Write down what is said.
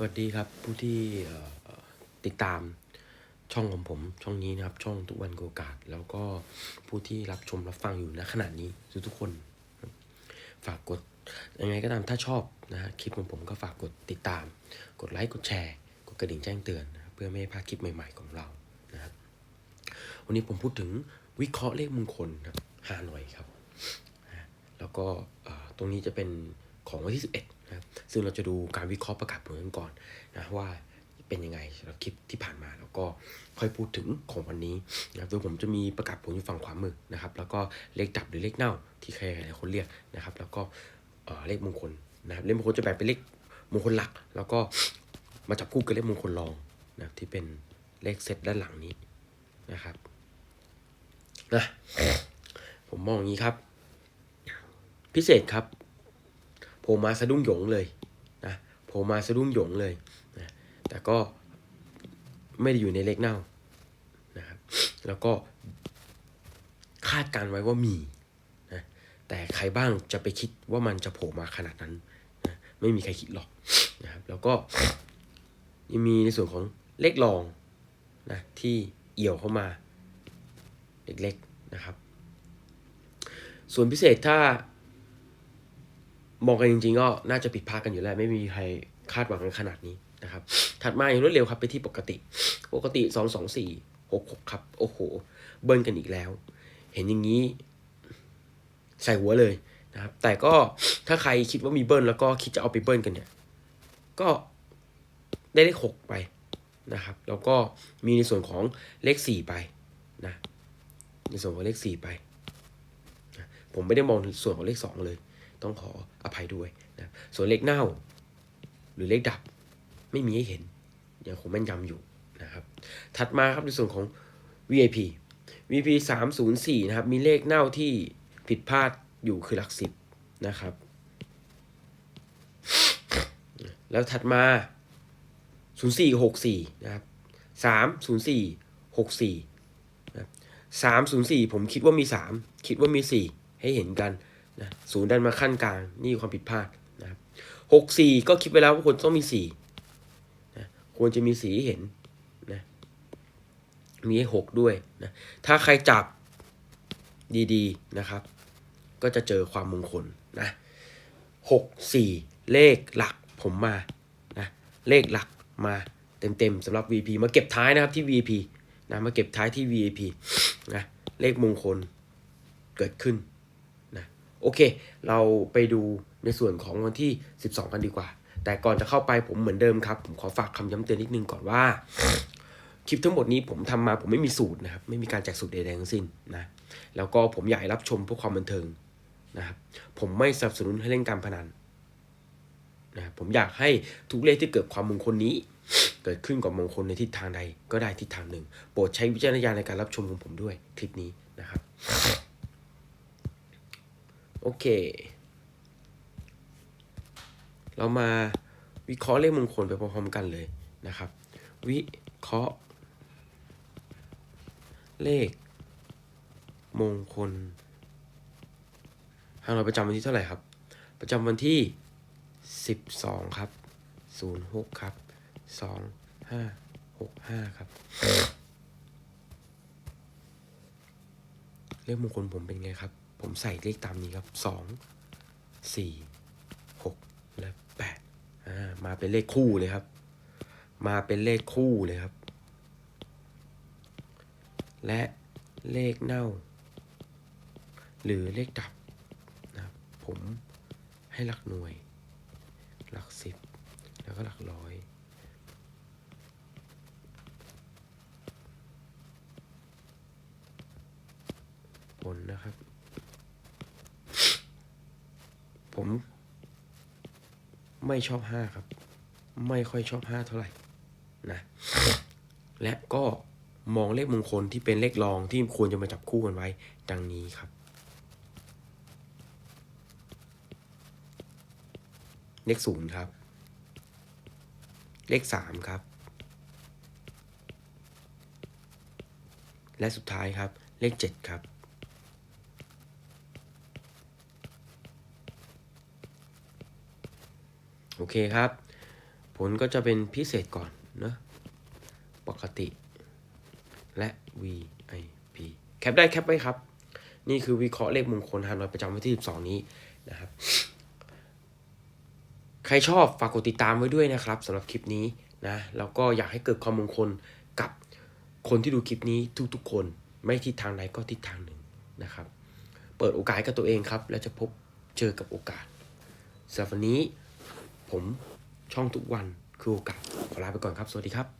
สวัสดีครับผู้ที่ติดตามช่องของผมช่องนี้นะครับ ช่องทุกวันโกกาสแล้วก็ผู้ที่รับชมรับฟังอยู่ณขณะนี้ทุกทุกคน ฝากกดยังไงก็ตามถ้าชอบนะฮะคลิปของผมก็ฝากกดติดตาม กดไลค์กดแชร์ กดกระดิ่งแจ้งเตือนนะเพื่อไม่ให้พลาดคลิปใหม่ ๆของเรานะครับวันนี้ผมพูดถึงวิเคราะห์เลขมงคลครับฮานอยครับ แล้วก็ตรงนี้จะเป็นของวันที่ 11 นะซึ่งเราจะดูการวิเคราะห์ประกาศผลกันก่อนนะว่าเป็นยังไงสำหรับคลิปที่ผ่านมาแล้วก็ค่อยพูดถึงของวันนี้นะครับโดยผมจะมีประกาศผลอยู่ฝั่งขวามือนะครับ แล้วก็เลขดับหรือเลขเน่าที่ใครหลายคนเรียกนะครับ แล้วก็เเลขมงคลนะครับเลขมงคลจะแบ่งเป็นเลขมงคลหลัก แล้วก็มาจับคู่กับเลขมงคลรองนะครับที่เป็นเลขเซตด้านหลังนี้นะครับนะผมมองอย่างนี้ครับ พิเศษครับ ผล่มาสะดุ้งหยงเลยนะโผล่มาสะดุ้งหยงเลยนะแต่ก็ไม่ได้อยู่ในเลขเน่านะครับแล้วก็คาดการไว้ว่ามีนะแต่ใครบ้างจะไปคิดว่ามันจะโผล่มาขนาดนั้นนะไม่มีใครคิดหรอกนะครับแล้วก็ยังมีในส่วนของเลขรองนะที่เอี่ยวเข้ามาเล็กๆนะครับ ส่วนพิเศษถ้า มองกันจริงๆก็น่าจะผิดพลาดกันอยู่แล้ว ไม่มีใครคาดหวังกันขนาดนี้นะครับ ถัดมาอย่างรวดเร็วครับไปที่ปกติ ปกติสองสองสี่หกครับ โอ้โห เบิ้ลกันอีกแล้ว เห็นอย่างนี้ ใส่หัวเลยนะครับ แต่ก็ถ้าใครคิดว่ามีเบิ้ลแล้วก็คิดจะเอาไปเบิ้ลกันเนี่ย ก็ได้เลขหกไปนะครับ แล้วก็มีในส่วนของเลขสี่ไปนะในส่วนของเลขสี่ไป ผมไม่ได้มองส่วนของเลขสองเลย ต้องขออภัยด้วยนะส่วนเลขเน่า หรือเลขดับไม่มีให้เห็นยังคงแม่นยำอยู่นะครับ ถัดมาครับในส่วนของ VIP VIP 304นะครับ มีเลขเน่าที่ผิดพลาดอยู่คือหลักสิบนะครับ แล้วถัดมา 0464 นะครับ 30464 นะครับ304 ผมคิดว่ามี 3 คิดว่ามี 4 ให้เห็นกัน นะศูนย์ดันมาขั้นกลางนี่ความผิดพลาดนะครับ64ก็คิดไปแล้วว่าควรต้องมี4นะควรจะมีสีให้เห็นนะมีให้6ด้วยนะถ้าใครจับดีๆนะครับ ก็จะเจอความมงคลนะ6 4เลขหลักผมมานะเลขหลักมาเต็มๆสำหรับ VP มาเก็บท้ายนะครับที่ VP นะมาเก็บท้ายที่ VP นะเลขมงคลเกิดขึ้น โอเค เราไปดูในส่วนของวันที่ 12 กันดีกว่า แต่ก่อนจะเข้าไปผมเหมือนเดิมครับ ผมขอฝากคำย้ำเตือนนิดนึงก่อนว่า คลิปทั้งหมดนี้ผมทำมาผมไม่มีสูตรนะครับ ไม่มีการแจกสูตรใดๆทั้งสิ้นนะ แล้วก็ผมอยากให้รับชมเพื่อความบันเทิงนะครับ ผมไม่สนับสนุนให้เล่นการพนันนะผมอยากให้ทุกเลขที่เกิดความมงคลนี้ เกิดขึ้นกับมงคลในทิศทางใดก็ได้ทิศทางหนึ่ง โปรดใช้วิจารณญาณในการรับชมของผมด้วยคลิปนี้นะครับ โอเค เรามาวิเคราะห์เลขมงคลไปพร้อมๆกันเลยนะครับ วิเคราะห์ เลข มงคลทางเราประจำวันที่เท่าไหร่ครับ ประจำวันที่สิบสองครับศูนย์หกครับสองห้าหกห้าครับ เลขมงคลผมเป็นไงครับ ผมใส่เลขตามนี้ครับสองสี่หกและแปดอ่ามาเป็นเลขคู่เลยครับ มาเป็นเลขคู่เลยครับ และเลขเน่า หรือเลขดับนะครับผมให้หลักหน่วย หลักสิบ แล้วก็หลักร้อยผลนะครับ ผมไม่ชอบห้าครับ ไม่ค่อยชอบห้าเท่าไหร่นะและก็มองเลขมงคลที่เป็นเลขรองที่ควรจะมาจับคู่กันไว้ ดังนี้ครับ เลขศูนย์ครับ เลขสามครับ และสุดท้ายครับ เลขเจ็ดครับ โอเคครับ ผลก็จะเป็นพิเศษก่อนเนะปกติ และ VIP แคปได้แคปไว้ครับ นี่คือวิเคราะห์เลขมงคลฮานอยประจำวันที่ 12 นี้นะครับ ใครชอบฝากกดติดตามไว้ด้วยนะครับสำหรับคลิปนี้นะแล้วก็อยากให้เกิดความมงคลกับคนที่ดูคลิปนี้ทุกๆคนไม่ทิศทางใดก็ทิศทางหนึ่งนะครับ เปิดโอกาสกับตัวเองครับ และจะพบเจอกับโอกาสสำหรับวันนี้ ผมช่องทุกวันคือโอกาสขอลาไปก่อนครับ สวัสดีครับ